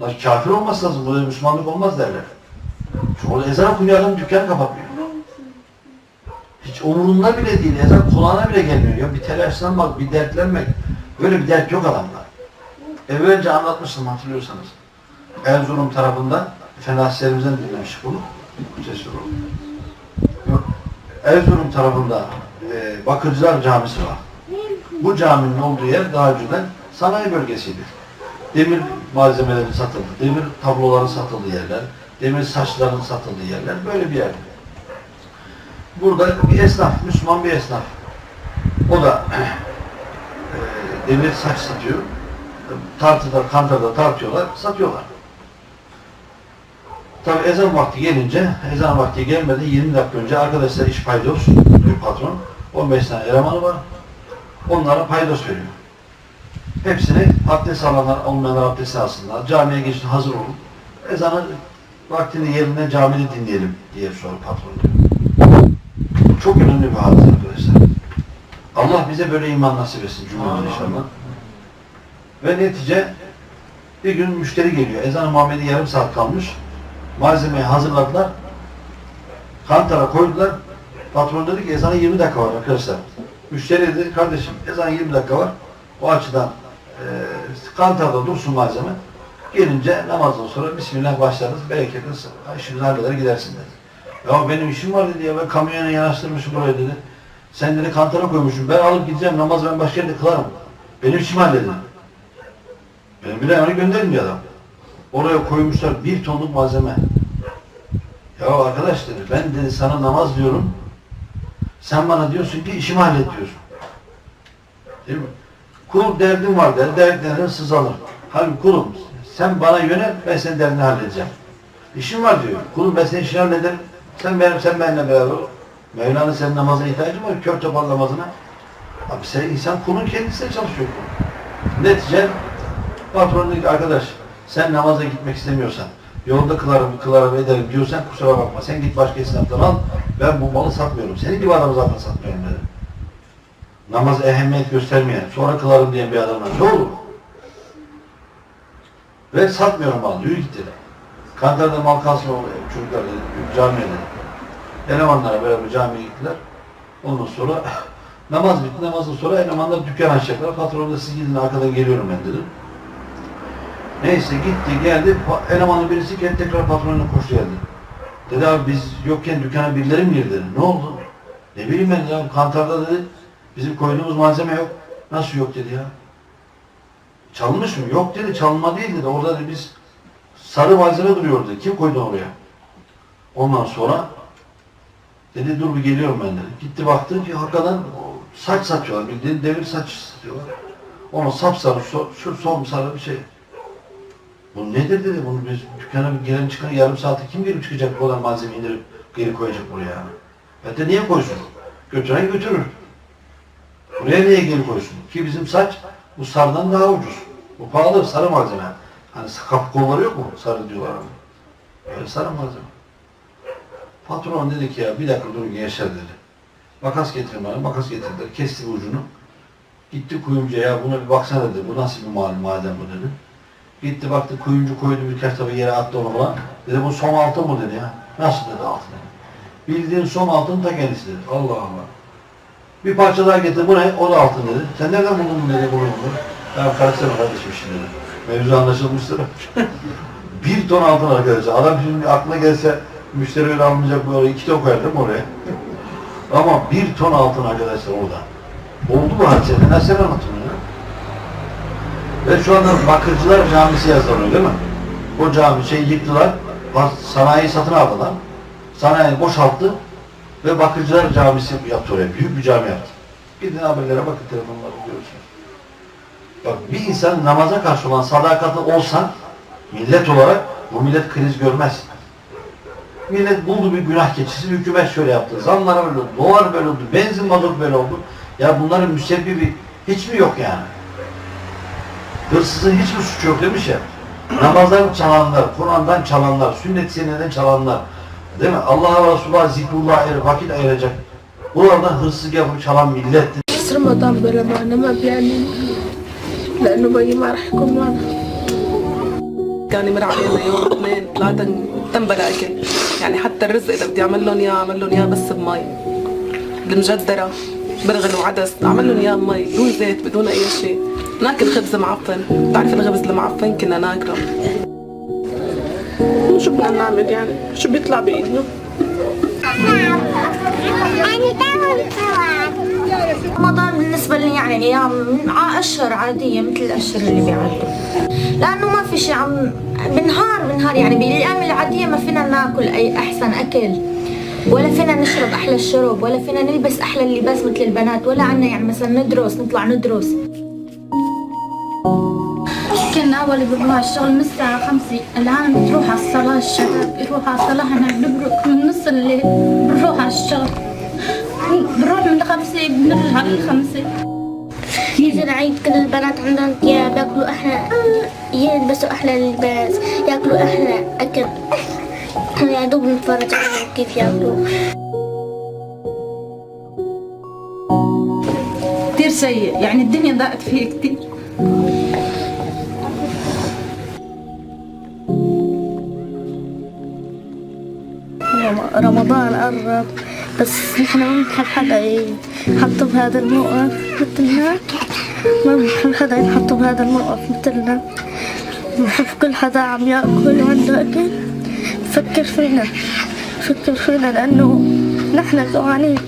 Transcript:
Bunlar kafir olması lazım. Burada Müslümanlık olmaz derler. Çünkü orada ezan okunuyor adam dükkan kapatmıyor. Hiç umurunda bile değil. Ezan kulağına bile gelmiyor. Ya bir telaşlanmak, bir dertlenmek. Böyle bir dert yok adamlar. Evvelce anlatmıştım hatırlıyorsanız. Erzurum tarafında Efendi Hasretlerimizden dinlemiştik bunu. Erzurum tarafında e, Bakırcılar Camisi var. Bu caminin olduğu yer daha önceden sanayi bölgesiydi. Demir malzemeleri satıldı, demir tabloların satıldığı yerler, demir saçların satıldığı yerler böyle bir yer. Burada bir esnaf, Müslüman bir esnaf. O da e, demir saç satıyor. Tartıda, kantarda tartıyorlar, satıyorlar. Tabi ezan vakti gelince, ezan vakti gelmeden 20 dakika önce arkadaşlar iş paydos patron. 15 tane elemanı var. Onlara paydos veriyor. Hepsini abdest alanlar, olmayanlar abdest alsınlar. Camiye geçin hazır olun. Ezanı vaktini yerine camide dinleyelim diye soru patron diyor. Çok önemli bir hadise arkadaşlar. Allah bize böyle iman nasip etsin cümlemize inşallah. Ve netice bir gün müşteri geliyor. Ezan-ı yarım saat kalmış. Malzemeyi hazırladılar. Kantara koydular. Patron dedi ki ezana 20 dakika var arkadaşlar. Müşteri dedi kardeşim ezan 20 dakika var. O açıdan e, kantarda dursun malzeme. Gelince namazdan sonra Bismillah başlarız. Bereketli işinizi halleder gidersin dedi. Ya benim işim var dedi ya ben kamyona yanaştırmışım buraya dedi. Sen dedi kantara koymuşsun. Ben alıp gideceğim namaz ben başka yerde kılarım. Benim işimi halledin. Benim bile onu gönderin adam. Oraya koymuşlar bir tonluk malzeme. Ya arkadaş dedi ben dedi sana namaz diyorum. Sen bana diyorsun ki işimi hallet diyorsun. Değil mi? Kul derdin var der, dertlerine sızalır. Halbuki kulum sen bana yönel ben senin derdini halledeceğim. İşim var diyor. Kulum ben senin işini hallederim. Sen benim, sen benimle beraber ol. Mevla'nın senin namazına ihtiyacın var. Kör topal namazına. Abi sen insan kulun kendisine çalışıyor kul. Netice patron ki arkadaş sen namaza gitmek istemiyorsan yolda kılarım, kılarım ederim diyorsan kusura bakma. Sen git başka esnaftan al. Ben bu malı satmıyorum. Senin gibi adamı zaten satmıyorum dedim. Namaz ehemmiyet göstermeyen, sonra kılarım diyen bir adamla ne olur? Ve satmıyorum malı. Yürü git dedi. Kantar'da mal kalsın o çocuklar dedi. Camiye dedi. Elemanlara beraber camiye gittiler. Ondan sonra namaz bitti. Namazdan sonra elemanlar dükkan açacaklar. Patron da siz gidin arkadan geliyorum ben dedim. Neyse gitti geldi. Elemanın birisi geldi tekrar patronuna koştu geldi. Dedi abi biz yokken dükkana birileri mi girdi. Ne oldu? Ne bileyim ben ya kantarda dedi. Bizim koyduğumuz malzeme yok. Nasıl yok dedi ya. Çalınmış mı? Yok dedi çalınma değil dedi. Orada dedi biz sarı malzeme duruyor dedi. Kim koydu oraya? Ondan sonra dedi dur bir geliyorum ben dedi. Gitti baktı ki o saç satıyorlar. Bildiğin devir saç satıyorlar. Onu sapsarı, şu, son sarı bir şey. Bu nedir dedi, bunu biz dükkana giren çıkan yarım saate kim girip çıkacak bu kadar malzeme indirip geri koyacak buraya yani. Ben de niye koysun? Götüren götürür. Niye geri koysun? Ki bizim saç bu sarıdan daha ucuz. Bu pahalı sarı malzeme. Hani kap kolları yok mu? Sarı diyorlar ama. Öyle sarı malzeme. Patron dedi ki ya bir dakika durun gençler dedi. Makas getirin bana. Makas getirdiler. Kesti ucunu. Gitti kuyumcuya ya buna bir baksana dedi. Bu nasıl bir mal maden bu dedi. Gitti baktı kuyumcu koydu birkaç tabi yere attı onu falan. Dedi bu som altın mı dedi ya. Nasıl dedi altın. Bildiğin som altın ta kendisi dedi. Allah Allah. Bir parça daha getir bu ne? O da altın dedi. Sen nereden buldun bunu dedi bunu bunu. Ya karıştırma kardeşim dedi. Mevzu anlaşılmıştır. bir ton altın arkadaşlar. Adam şimdi aklına gelse müşteri öyle almayacak böyle iki ton koyar değil mi oraya? Ama bir ton altın arkadaşlar orada. Oldu bu hadise. Nasıl anlatın ya? Ve şu anda Bakırcılar Camisi yazılıyor değil mi? O cami şey yıktılar, sanayi satın aldılar. Sanayi boşalttı ve Bakırcılar Camisi yaptı oraya. Büyük bir cami yaptı. Gidin haberlere bakın telefonlarda görürsünüz. Bak bir insan namaza karşı olan sadakatli olsan millet olarak bu millet kriz görmez. Millet buldu bir günah keçisi, hükümet şöyle yaptı. Zamlara böyle oldu, dolar böyle oldu, benzin mazot böyle oldu. Ya bunların müsebbibi hiç mi yok yani? Hırsızın hiçbir suçu yok demiş ya. Namazdan çalanlar, Kur'an'dan çalanlar, sünnet seneden çalanlar. Değil mi? Allah'a ve Resulullah zikrullah er, vakit ayıracak. Buralardan hırsızlık yapıp çalan millettir. بس رمضان بلا ما أنا ما بيعني لأنه بيي ما راح يكون معنا كان يمر علينا يوم اثنين ثلاثة تنبل أكل يعني حتى الرزق إذا بدي أعمل لهم إياه أعمل لهم إياه بس بمي المجدرة برغل وعدس أعمل لهم إياه بمي بدون زيت بدون أي شيء ناكل خبز معفن بتعرف الخبز المعفن كنا ناكله شو بدنا نعمل يعني. شو بيطلع بإيدنا؟ رمضان بالنسبة لي يعني أيام أشهر عادية مثل الأشهر اللي بيعدوا. لأنه ما في شيء عم بنهار بنهار يعني بالأيام العادية ما فينا ناكل أي أحسن أكل. ولا فينا نشرب أحلى الشرب ولا فينا نلبس أحلى اللباس مثل البنات ولا عنا يعني مثلا ندرس نطلع ندرس. كنا أول على الشغل من الساعة خمسة. الآن بتروح على الصلاة الشباب يروح على الصلاة هنا بنبرق من نص الليل بنروح على الشغل. بنروح من خمسة بنرجع على الخمسة. يجي العيد كل البنات عندهم ثياب يأكلوا أحلى يلبسوا أحلى لباس يأكلوا أحلى أكل. يا دوب نتفرج عليهم كيف يأكلوا. كتير سيء يعني الدنيا ضاقت فيه كتير. رمضان قرب بس نحن ما بنحب حدا يحطوا بهذا الموقف مثلنا. ما بنحب حدا ينحطوا بهذا الموقف مثلنا. بنحب كل حدا عم يأكل وعنده أكل. بفكر فينا بفكر فينا لأنه نحن جوعانين